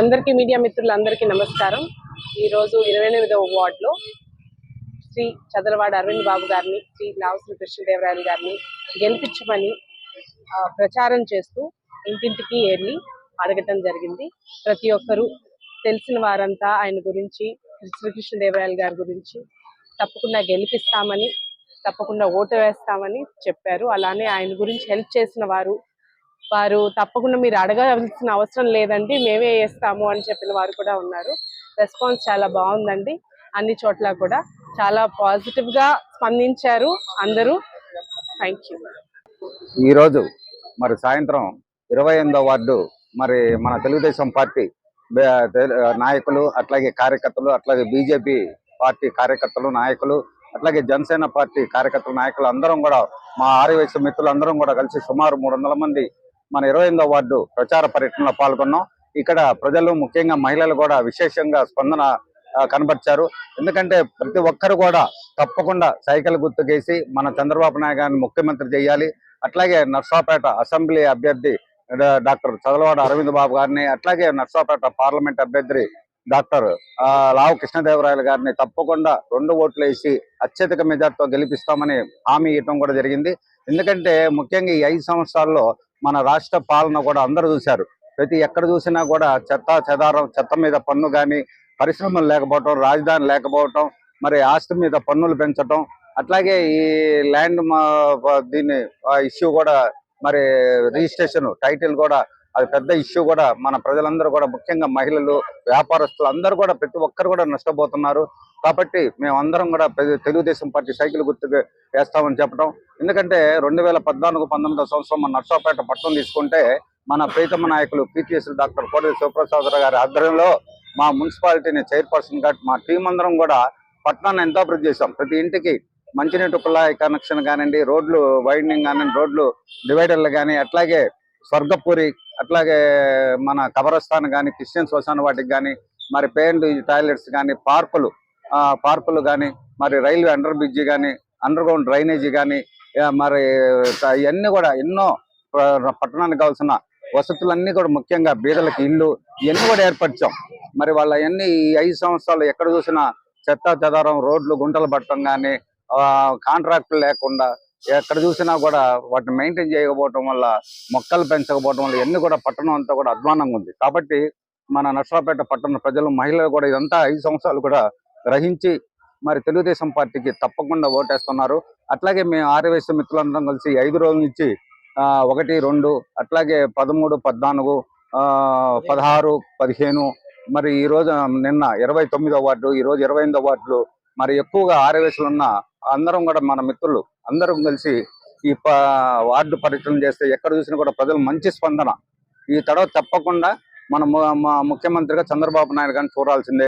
అందరికీ మీడియా మిత్రులందరికీ నమస్కారం. ఈరోజు ఇరవై ఎనిమిదవ వార్డులో శ్రీ చదలవాడ అరవింద్ బాబు గారిని శ్రీ లావశ్రీ కృష్ణదేవరాయలు గారిని గెలిపించమని ప్రచారం చేస్తూ ఇంటింటికి వెళ్ళి అడగటం జరిగింది. ప్రతి ఒక్కరూ తెలిసిన వారంతా ఆయన గురించి శ్రీకృష్ణదేవరాయలు గారి గురించి తప్పకుండా గెలిపిస్తామని తప్పకుండా ఓటు వేస్తామని చెప్పారు. అలానే ఆయన గురించి హెల్ప్ చేసిన వారు వారు తప్పకుండా మీరు అడగవలసిన అవసరం లేదండి మేమే వేస్తాము అని చెప్పిన వారు కూడా ఉన్నారు. రెస్పాన్స్ చాలా బాగుందండి. అన్ని చోట్ల కూడా చాలా పాజిటివ్గా స్పందించారు అందరూ. థ్యాంక్ యూ ఈరోజు మరి సాయంత్రం ఇరవై ఎనిమిదో వార్డు మరి మన తెలుగుదేశం పార్టీ నాయకులు అట్లాగే కార్యకర్తలు అట్లాగే బీజేపీ పార్టీ కార్యకర్తలు నాయకులు అట్లాగే జనసేన పార్టీ కార్యకర్తలు నాయకులు అందరం కూడా మా ఆర్యవైశ్య మిత్రులు అందరం కూడా కలిసి సుమారు మూడు వందల మంది మన ఇరవై ఎనిమిదో వార్డు ప్రచార పర్యటనలో పాల్గొన్నాం. ఇక్కడ ప్రజలు ముఖ్యంగా మహిళలు కూడా విశేషంగా స్పందన కనబరిచారు. ఎందుకంటే ప్రతి ఒక్కరు కూడా తప్పకుండా సైకిల్ గుర్తుకేసి మన చంద్రబాబు నాయుడు గారిని ముఖ్యమంత్రి చేయాలి. అట్లాగే నర్సాపేట అసెంబ్లీ అభ్యర్థి డాక్టర్ చదలవాడ అరవింద్ బాబు గారిని అట్లాగే నర్సాపేట పార్లమెంట్ అభ్యర్థి డాక్టర్ ఆ, లావు కృష్ణదేవరాయలు గారిని తప్పకుండా రెండు ఓట్లు వేసి అత్యధిక మెజార్టీతో గెలిపిస్తామని హామీ ఇవ్వడం కూడా జరిగింది. ఎందుకంటే ముఖ్యంగా ఈ ఐదు సంవత్సరాల్లో మన రాష్ట్ర పాలన కూడా అందరూ చూశారు. ప్రతి ఎక్కడ చూసినా కూడా చెత్త చెదారం చెత్త మీద పన్ను కానీ పరిశ్రమలు లేకపోవటం రాజధాని లేకపోవటం మరి ఆస్తి మీద పన్నులు పెంచటం అట్లాగే ఈ ల్యాండ్ మా- దీన్ని ఇష్యూ కూడా మరి రిజిస్ట్రేషన్ టైటిల్ కూడా అది పెద్ద ఇష్యూ కూడా మన ప్రజలందరూ కూడా ముఖ్యంగా మహిళలు వ్యాపారస్తులు అందరూ కూడా ప్రతి ఒక్కరు కూడా నష్టపోతున్నారు. కాబట్టి మేమందరం కూడా తెలుగుదేశం పార్టీ సైకిల్ గుర్తుకు వేస్తామని చెప్పడం ఎందుకంటే రెండు వేల పద్నాలుగు పంతొమ్మిదో సంవత్సరం మన నర్సాపేట పట్టణం తీసుకుంటే మన ప్రీతమ నాయకులు పిటిఎస్ డాక్టర్ కోడలి శివప్రసాదరావు గారి ఆధ్వర్యంలో మా మున్సిపాలిటీని చైర్పర్సన్గా మా టీం అందరం కూడా పట్టణాన్ని ఎంతో అభివృద్ధి చేశాం. ప్రతి ఇంటికి మంచినీటి కుళాయి కనెక్షన్ కానివ్వండి రోడ్లు వైడనింగ్ కానివ్వండి రోడ్లు డివైడర్లు కానీ అట్లాగే స్వర్గపురి అట్లాగే మన కబరస్థాన్ కానీ క్రిస్టియన్ శ్మశాన వాటికి కానీ మరి పేండ్ టాయిలెట్స్ కానీ పార్కులు ఆ, పార్కులు కానీ మరి రైల్వే అండర్ బ్రిడ్జ్ కానీ అండర్ గ్రౌండ్ డ్రైనేజీ కానీ మరి ఇవన్నీ కూడా ఎన్నో పట్టణానికి కావాల్సిన వసతులన్నీ కూడా ముఖ్యంగా బీదలకు ఇల్లు ఇవన్నీ కూడా ఏర్పరిచాం. మరి వాళ్ళ అన్ని ఈ ఐదు సంవత్సరాలు ఎక్కడ చూసినా చెత్త చెదారం రోడ్లు గుంటలు పట్టడం కానీ కాంట్రాక్టులు లేకుండా ఎక్కడ చూసినా కూడా వాటిని మెయింటైన్ చేయకపోవడం వల్ల మొక్కలు పెంచకపోవడం వల్ల ఇవన్నీ కూడా పట్టణం అంతా కూడా అధ్వానంగా ఉంది. కాబట్టి మన నర్సరాపేట పట్టణ ప్రజలు మహిళలు కూడా ఇదంతా ఐదు సంవత్సరాలు కూడా గ్రహించి మరి తెలుగుదేశం పార్టీకి తప్పకుండా ఓటేస్తున్నారు. అట్లాగే మేము ఆర్యవేశ మిత్రులందరం కలిసి ఐదు రోజుల నుంచి ఆ, ఒకటి రెండు అట్లాగే పదమూడు పద్నాలుగు ఆ, పదహారు పదిహేను మరి ఈ రోజు నిన్న ఇరవై తొమ్మిదో వార్డు ఈ రోజు ఇరవై ఎనిమిదో వార్డులు మరి ఎక్కువగా ఆర్యవేశలు ఉన్న అందరం కూడా మన మిత్రులు అందరం కలిసి ఈ వార్డు పర్యటన చేస్తే ఎక్కడ చూసినా కూడా ప్రజలు మంచి స్పందన. ఈ తడవ తప్పకుండా మన ము- ముఖ్యమంత్రిగా చంద్రబాబు నాయుడు గారిని చూడాల్సిందే.